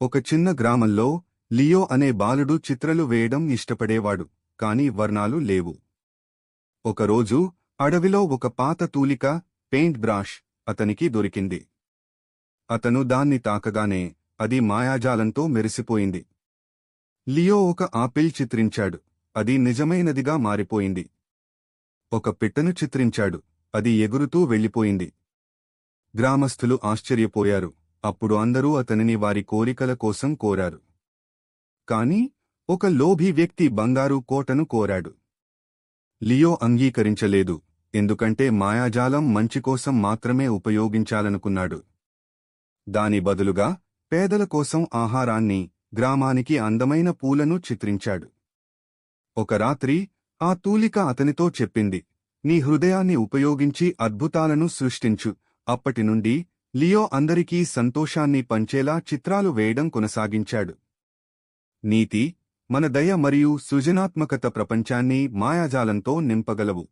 ఒక చిన్న గ్రామంలో లియో అనే బాలుడు చిత్రలు వేయడం ఇష్టపడేవాడు కాని వర్ణాలు లేవు. ఒకరోజు అడవిలో ఒక పాత తూలిక పెయింట్ బ్రాష్ అతనికి దొరికింది. అతను దాన్ని తాకగానే అది మాయాజాలంతో మెరిసిపోయింది. లియో ఒక ఆపిల్ చిత్రించాడు అది నిజమైనదిగా మారిపోయింది. ఒక పిట్టను చిత్రించాడు అది ఎగురుతూ వెళ్ళిపోయింది. గ్రామస్థులు ఆశ్చర్యపోయారు. అప్పుడు అందరూ అతనిని వారి కోరికల కోసం కోరారు. కాని ఒక లోభి వ్యక్తి బంగారు కోటను కోరాడు. లియో అంగీకరించలేదు ఎందుకంటే మాయాజాలం మంచి కోసం మాత్రమే ఉపయోగించాలనుకున్నాడు. దాని బదులుగా పేదల కోసం ఆహారాన్ని గ్రామానికి అందమైన పూలను చిత్రించాడు. ఒక రాత్రి ఆ తూలిక అతనితో చెప్పింది నీ హృదయాన్ని ఉపయోగించి అద్భుతాలను సృష్టించు. అప్పటి నుండి లియో అందరికీ సంతోషాన్ని పంచేలా చిత్రాలు వేయడం కొనసాగించాడు. నీతి మన దయ మరియు సృజనాత్మకత ప్రపంచాన్ని మాయాజాలంతో నింపగలవు.